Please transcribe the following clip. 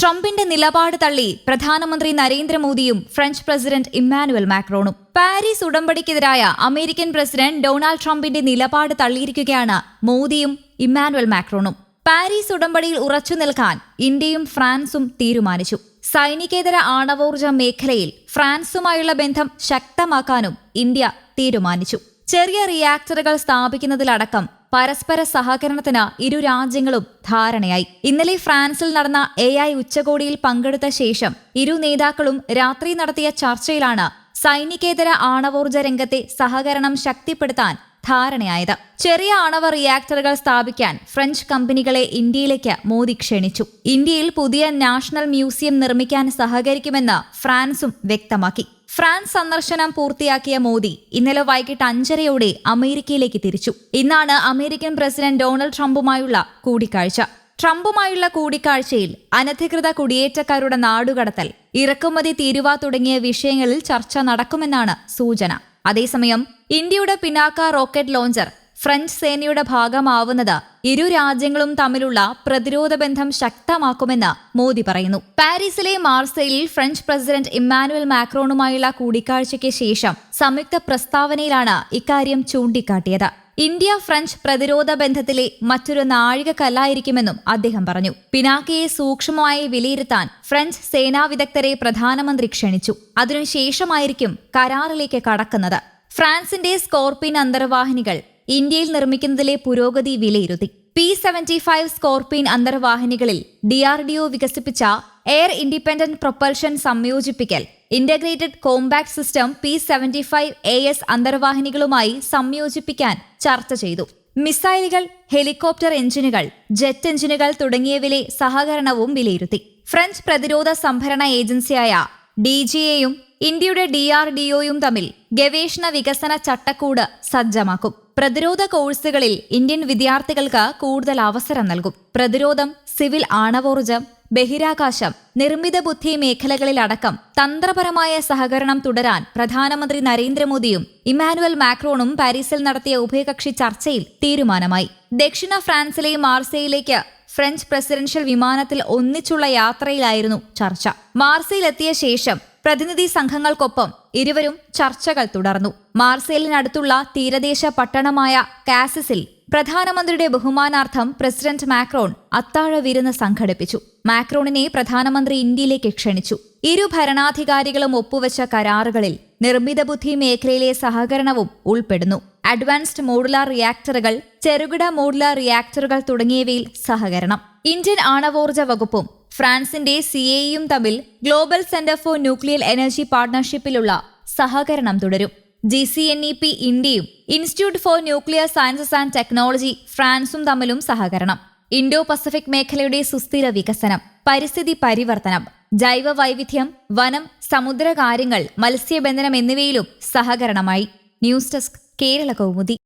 ട്രംപിന്റെ നിലപാട് തള്ളി പ്രധാനമന്ത്രി നരേന്ദ്രമോദിയും ഫ്രഞ്ച് പ്രസിഡന്റ് ഇമ്മാനുവൽ മാക്രോണും. പാരീസ് ഉടമ്പടിക്കെതിരായ അമേരിക്കൻ പ്രസിഡന്റ് ഡൊണാൾഡ് ട്രംപിന്റെ നിലപാട് തള്ളിയിരിക്കുകയാണ് മോദിയും ഇമ്മാനുവൽ മാക്രോണും. പാരീസ് ഉടമ്പടിയിൽ ഉറച്ചു നിൽക്കാൻ ഇന്ത്യയും ഫ്രാൻസും തീരുമാനിച്ചു. സൈനികേതര ആണവോർജ മേഖലയിൽ ഫ്രാൻസുമായുള്ള ബന്ധം ശക്തമാക്കാനും ഇന്ത്യ തീരുമാനിച്ചു. ചെറിയ റിയാക്ടറുകൾ സ്ഥാപിക്കുന്നതിലടക്കം പരസ്പര സഹകരണത്തിന് ഇരു രാജ്യങ്ങളും ധാരണയായി. ഇന്നലെ ഫ്രാൻസിൽ നടന്ന എ ഐ ഉച്ചകോടിയിൽ പങ്കെടുത്ത ശേഷം ഇരു നേതാക്കളും രാത്രി നടത്തിയ ചർച്ചയിലാണ് സൈനികേതര ആണവോർജ രംഗത്തെ സഹകരണം ശക്തിപ്പെടുത്താൻ ധാരണയായത്. ചെറിയ ആണവ റിയാക്ടറുകൾ സ്ഥാപിക്കാൻ ഫ്രഞ്ച് കമ്പനികളെ ഇന്ത്യയിലേക്ക് മോദി ക്ഷണിച്ചു. ഇന്ത്യയിൽ പുതിയ നാഷണൽ മ്യൂസിയം നിർമ്മിക്കാൻ സഹകരിക്കുമെന്ന് ഫ്രാൻസും വ്യക്തമാക്കി. ഫ്രാൻസ് സന്ദർശനം പൂർത്തിയാക്കിയ മോദി ഇന്നലെ വൈകിട്ട് അഞ്ചരയോടെ അമേരിക്കയിലേക്ക് തിരിച്ചു. ഇന്നാണ് അമേരിക്കൻ പ്രസിഡന്റ് ഡൊണാൾഡ് ട്രംപുമായുള്ള കൂടിക്കാഴ്ച. ട്രംപുമായുള്ള കൂടിക്കാഴ്ചയിൽ അനധികൃത കുടിയേറ്റക്കാരുടെ നാടുകടത്തൽ ഇറക്കുമതി തീരുവ തുടങ്ങിയ വിഷയങ്ങളിൽ ചർച്ച നടക്കുമെന്നാണ് സൂചന. അതേസമയം ഇന്ത്യയുടെ പിനാക്ക റോക്കറ്റ് ലോഞ്ചർ ഫ്രഞ്ച് സേനയുടെ ഭാഗമാവുന്നത് ഇരു രാജ്യങ്ങളും തമ്മിലുള്ള പ്രതിരോധ ബന്ധം ശക്തമാക്കുമെന്ന് മോദി പറയുന്നു. പാരീസിലെ മാർസയിൽ ഫ്രഞ്ച് പ്രസിഡന്റ് ഇമ്മാനുവൽ മാക്രോണുമായുള്ള കൂടിക്കാഴ്ചയ്ക്ക് ശേഷം സംയുക്ത പ്രസ്താവനയിലാണ് ഇക്കാര്യം ചൂണ്ടിക്കാട്ടിയത്. ഇന്ത്യ ഫ്രഞ്ച് പ്രതിരോധ ബന്ധത്തിലെ മറ്റൊരു നാഴിക കല്ലായിരിക്കുമെന്നും അദ്ദേഹം പറഞ്ഞു. പിനാക്കയെ സൂക്ഷ്മമായി വിലയിരുത്താൻ ഫ്രഞ്ച് സേനാ വിദഗ്ധരെ പ്രധാനമന്ത്രി ക്ഷണിച്ചു. അതിനുശേഷമായിരിക്കും കരാറിലേക്ക് കടക്കുന്നത്. ഫ്രാൻസിന്റെ സ്കോർപിൻ അന്തർവാഹിനികൾ ഇന്ത്യയിൽ നിർമ്മിക്കുന്നതിലെ പുരോഗതി വിലയിരുത്തി. പി സെവന്റി ഫൈവ് സ്കോർപിൻ അന്തർവാഹിനികളിൽ ഡിആർഡിഒ വികസിപ്പിച്ച air independent propulsion സംയോജിപ്പിക്കൽ integrated compact system P seventy five A S അന്തർവാഹിനികളുമായി സംയോജിപ്പിക്കാൻ ചർച്ച ചെയ്തു. മിസൈലുകൾ ഹെലികോപ്റ്റർ എഞ്ചിനുകൾ ജെറ്റ് എഞ്ചിനുകൾ തുടങ്ങിയവയിലെ സഹകരണവും വിലയിരുത്തി. ഫ്രഞ്ച് പ്രതിരോധ സംഭരണ ഏജൻസിയായ ഡി ജിയെയും ഇന്ത്യയുടെ ഡി ആർ ഡി ഒയും തമ്മിൽ ഗവേഷണ വികസന ചട്ടക്കൂട് സജ്ജമാക്കും. പ്രതിരോധ കോഴ്സുകളിൽ ഇന്ത്യൻ വിദ്യാർത്ഥികൾക്ക് കൂടുതൽ അവസരം നൽകും. പ്രതിരോധം സിവിൽ ആണവോർജം ബഹിരാകാശം നിർമ്മിത ബുദ്ധി മേഖലകളിലടക്കം തന്ത്രപരമായ സഹകരണം തുടരാൻ പ്രധാനമന്ത്രി നരേന്ദ്രമോദിയും ഇമ്മാനുവൽ മാക്രോണും പാരീസിൽ നടത്തിയ ഉഭയകക്ഷി ചർച്ചയിൽ തീരുമാനമായി. ദക്ഷിണ ഫ്രാൻസിലെ മാർസയിലേക്ക് ഫ്രഞ്ച് പ്രസിഡൻഷ്യൽ വിമാനത്തിൽ ഒന്നിച്ചുള്ള യാത്രയിലായിരുന്നു ചർച്ച. മാർസയിലെത്തിയ ശേഷം പ്രതിനിധി സംഘങ്ങൾക്കൊപ്പം ഇരുവരും ചർച്ചകൾ തുടർന്നു. മാർസേലിനടുത്തുള്ള തീരദേശ പട്ടണമായ കാസിസിൽ പ്രധാനമന്ത്രിയുടെ ബഹുമാനാർത്ഥം പ്രസിഡന്റ് മാക്രോൺ അത്താഴ വിരുന്ന് സംഘടിപ്പിച്ചു. മാക്രോണിനെ പ്രധാനമന്ത്രി ഇന്ത്യയിലേക്ക് ക്ഷണിച്ചു. ഇരു ഭരണാധികാരികളും ഒപ്പുവച്ച കരാറുകളിൽ നിർമ്മിത ബുദ്ധി മേഖലയിലെ സഹകരണവും ഉൾപ്പെടുന്നു. അഡ്വാൻസ്ഡ് മോഡുലാർ റിയാക്ടറുകൾ ചെറുകിട മോഡുലാർ റിയാക്ടറുകൾ തുടങ്ങിയവയിൽ സഹകരണം. ഇന്ത്യൻ ആണവോർജ വകുപ്പും ഫ്രാൻസിന്റെ സി എയും തമ്മിൽ global centre for nuclear energy പാർട്ണർഷിപ്പിലുള്ള സഹകരണം തുടരും. G C N E P ഇന്ത്യയും institute for nuclear sciences and technology ഫ്രാൻസും തമ്മിലും സഹകരണം. ഇൻഡോ പസഫിക് മേഖലയുടെ സുസ്ഥിര വികസനം പരിസ്ഥിതി പരിവർത്തനം ജൈവ വൈവിധ്യം വനം സമുദ്രകാര്യങ്ങൾ മത്സ്യബന്ധനം എന്നിവയിലും സഹകരണമായി. News desk Kerala Kaumudi.